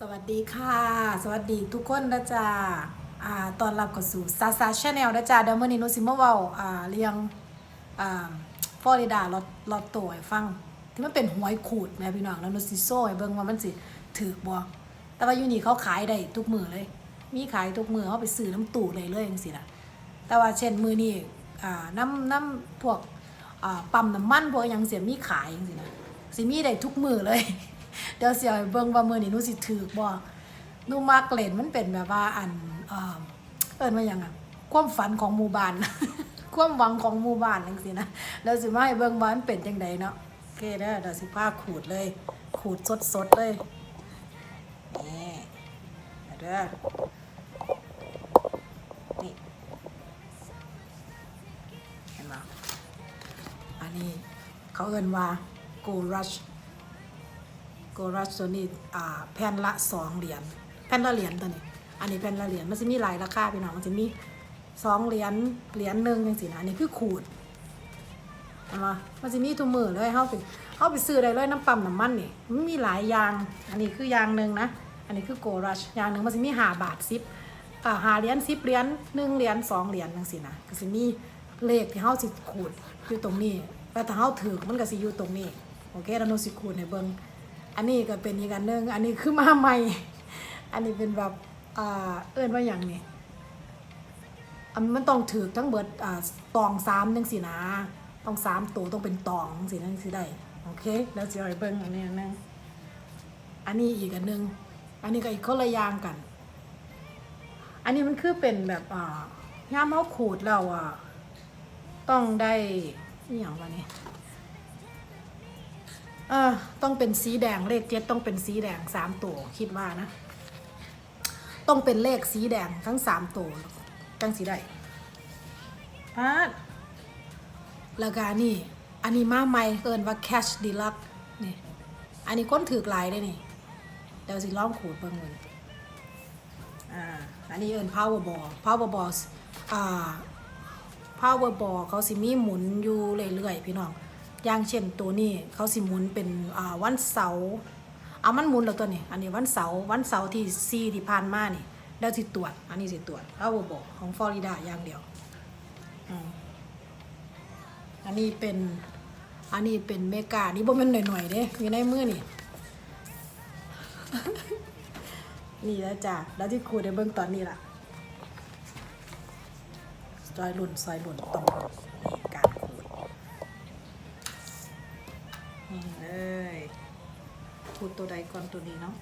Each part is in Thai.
สวัสดีค่ะ สวัสดีทุกคนนะจ๊ะอ่าตอนรับเข้าสู่ซาซาชาแนลนะจ๊ะเดี๋ยวมื่อนี้หนุสิมาเว้าอ่าเรียงอ่าฟลอริดาลอตลอตโตให้ฟัง ที่มันเป็นหวยขูดแม่พี่น้องแล้วหนุสิโซ่ให้เบิ่งว่ามันสิถือบ่แต่ว่าอยู่นี่เขาขายได้ทุกมือเลย มีขายทุกมือเขาไปซื้อน้ำตู่เลยเลยจังซี่ล่ะแต่ว่าเช่นมือนี่อ่าน้ำน้ำพวกอ่าปั๊มน้ำมันพวกยังเสียมีขายจังซี่นะสิมีได้ทุกมือเลย เดี๋ยวเสียเบิ่งว่ามือนี้หนูสิถือบ่หนูมักเล่นมันเป็นแบบว่าอันเอ่อเอิ้นว่าหยังอะความฝันของหมู่บ้าน ความหวังของหมู่บ้านจังซี่นะแล้วสิมาให้เบิ่งว่ามันเป็นจังไดเนาะโอเคเด้อเดี๋ยวสิพาขูดเลย ขูดสดๆเลยนี่เด้อนี่เห็นไหมอันนี้เขาเอินว่ากูรัช go rush go rush ตัวนี้อ่าแผ่นละสองเหรียญแผ่นละเหรียญตัวนี้ อันนี้แผ่นละเหรียญมันจะมีหลายราคาพี่น้องมันจะมีสองเหรียญเหรียญหนึ่งจังสินะอันนี้คือขูดเห็นไหมมันจะมีทุกมือเลยเข้าไปเข้าไปซื้อได้เลยน้ำปั๊มน้ำมันนี่มันมีหลายอย่าง อันนี้คืออยางหนึ่งนะ อันนี้คือ go rush อย่างหนึ่งมันจะมีหาบาทซิปหาเหรียญสิบเหรียญหนึ่งเหรียญสองเหรียญจังสินะก็สิมีเลขที่เฮาสิขูดอยู่ตรงนี้แต่ถ้าเฮาถือมันก็สิอยู่ตรงนี้โอเคแล้วหนูสิขูดให้เบิ่ง อันนี้ก็เป็นอีกอันหนึงอันนี้คือมาใหม่ อันนี้เป็นแบบอ่าเอิ้นว่าหยังนี่อันมันต้องถือทั้งเบิดอ่าตองสามจังสินะต้องสามตัวต้องเป็นตองสินะจังสิได้โอเค แล้วสิอาให้เบิ่งอันนี้อันนึงอันนี้อีกอันหนึงอันนี้ก็อีกคนละยางกัน อันนี้มันคือเป็นแบบอ่าย่ามเขาขูดเราอะต้องได้นี่อย่างวะนี่ เออต้องเป็นสีแดงเลขเจ็ดต้องเป็นสีแดงสามตัวคิดว่านะ ต้องเป็นเลขสีแดงทั้งสามตัวจังสีได้ปาดแล้วก็อันนี่ อันนี้มาใหม่เกินว่า cash deluxe นี่ อันนี้ก้นถือกลายได้นี่เดี๋ยวสิลองขูดเบิ่งเลยอ่า อันนี้เอิน power ball power ball อ่า power ball เขาสิมีหมุนอยู่เรื่อยๆพี่น้อง อย่างเช่นตัวนี้เขาสิหมุนเป็นวันเสาร์เอามันหมุนแล้วตัวนี้ อันนี้วันเสาร์วันเสาร์ที่ซีที่ผ่านมานี่แล้วสิตรวจ อันนี้สิตรวจ power ball ของฟลอริดาอย่างเดียวอันนี้เป็นอันนี้เป็นเมกานี่บ่ม่นหน่อยๆเด้อยู่ในมือนี่นี่แล้วจ้ะแล้วที่ครูได้เบิ่งตอนนี้ล่ะซอยหลุ่นซอยหลุ่นตรง เลยขูดตัวใดก่อนตัวนี้เนาะ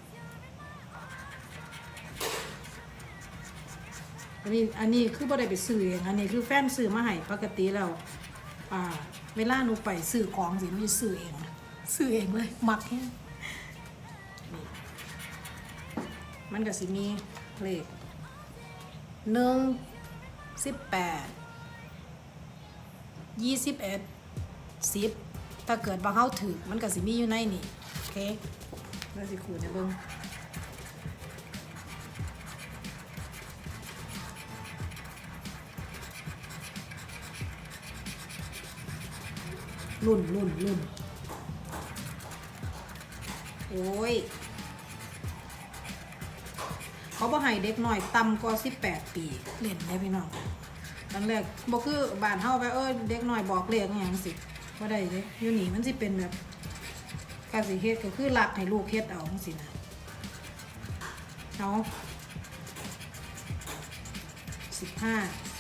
อันนี้อันนี้คือบ่ได้ไปซื้อเองอันนี้คือแฟนซื้อมาให้ปกติแล้วอ่า เวลาหนูไปซื้อของสิหนูจะซื้อเองซื้อเองเลยมักแฮงนี่มันก็สิมีเลขหนึ่งสิบแปดยี่สิบเอ็ดสิบ ถ้าเกิดว่าเขาถือมันก็สิมีอยู่ในนี่โอเคแล้วสิขูดให้เบิ่งรุ่นรุ่นรุ่นโอ้ย เขาบ่ให้เด็กหน้อยต่ำกว่า18 ปี เล่นได้พี่น้องตอนแรกบ่คือบ้านเฮาไปเอ้ยเด็กหน้อยบอกเลขอย่างสิ บ่าได้เด้อยู่นี่มันสิเป็นแบบกาสิเฮ็ดก็คือรักให้ลูกเฮ็ดเอาจังซี่นะเอา15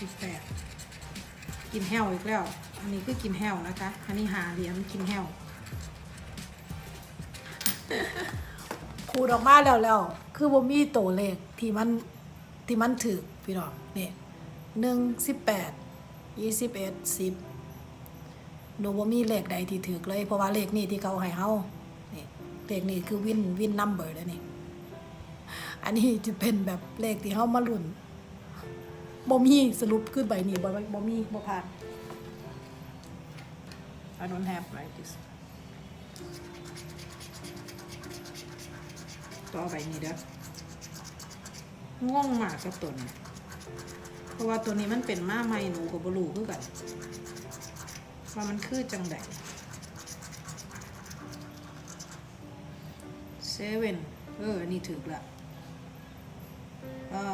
18กินแห้วอีกแล้ว อันนี้คือกินแห้วนะคะ อันนี้หาเหรียญกินแห้วขูดออกมาแล้วแล้ว คือบ่มีตัวเลขที่มันที่มันถือพี่น้องนี่ยหนึ่งสิบแปดยี่สิบเอ็ดสิบ หนูบ่มีเลขใดที่ถือเลย เพราะว่าเลขนี้ที่เขาให้เฮานี่เลขนี้คือวินวินนัมเบอร์แล้วนี่ อันนี้จะเป็นแบบเลขที่เฮามาลุ้นบ่มีสรุปคือใบนี้บ่บ่มีบ่ผ่าน I don't have like this ต่อไปนี้เด้อง่วงมากกับตัวนี้เพราะว่าตัวนี้มันเป็นม้าไม่หนูกับบลูคือกัน ว่ามันคือจังไดเซเว่นเออ นี่ถึกละอ่า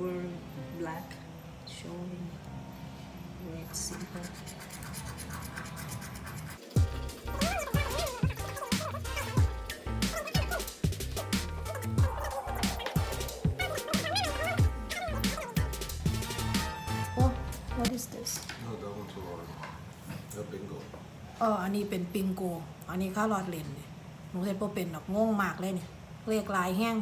were black showing red simple โอ้ what is this No, that one's a lot. แล้วเป็นกบเอออันนี้เป็นปิงโก อันนี้ข้าวหลอดเลนเนี่ยหนูเห็นพอเป็นดอกงงมากเลยเนี่ยเรียกลายแห้ง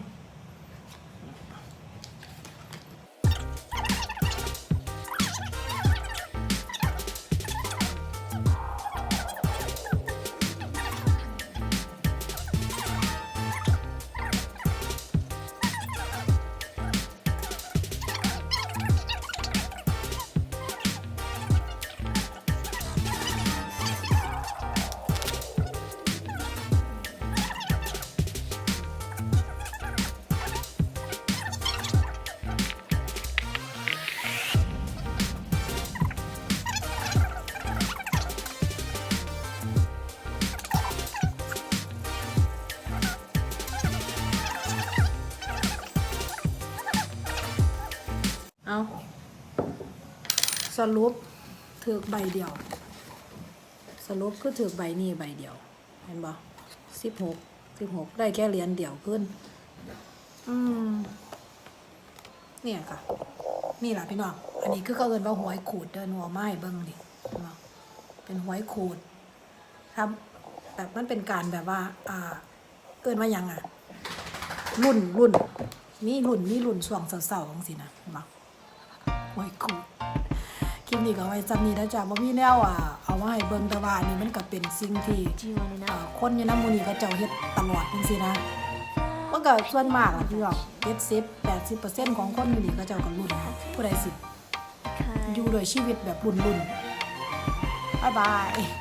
เอาสรุปถือใบเดียว สรุปคือถือใบนี้ใบเดียว เห็นบ่สิบหกสิบหกได้แค่เหรียญเดียวขึ้น อืมเนี่ยค่ะ นี่แหละพี่น้อง อันนี้คือเขาเอินว่าหวยขูดเดินหัวไม้เบิ้งดิเห็นบ่เป็นหวยขูดครับแบบมันเป็นการแบบว่า อ่า เอินว่ายังอะรุ่นรุ่นมีรุ่นมีรุ่นช่วงเสาๆของสินะเห็นบ่ห วยขูดคลิปนี้ก็ไว้จำนี้นะจ๊ะบ่มีแนวอะเอามาให้เบิ่งแต่ว่าอันนี่มันก็เป็นสิ่งที่ Do you want to เอ่ know? อคนอยู่นำหมู่นี้ก็เจ้าเฮ็ดตลอดจังซี่นะมันก็ส่วนมากอะพี่น้อง70 80%ของคนอยู่นี่ก็เจ้าก็รุ่นผู้ใดสิ Because อยู่โดวยชีวิตแบบรุ่นๆบ๊ายบาย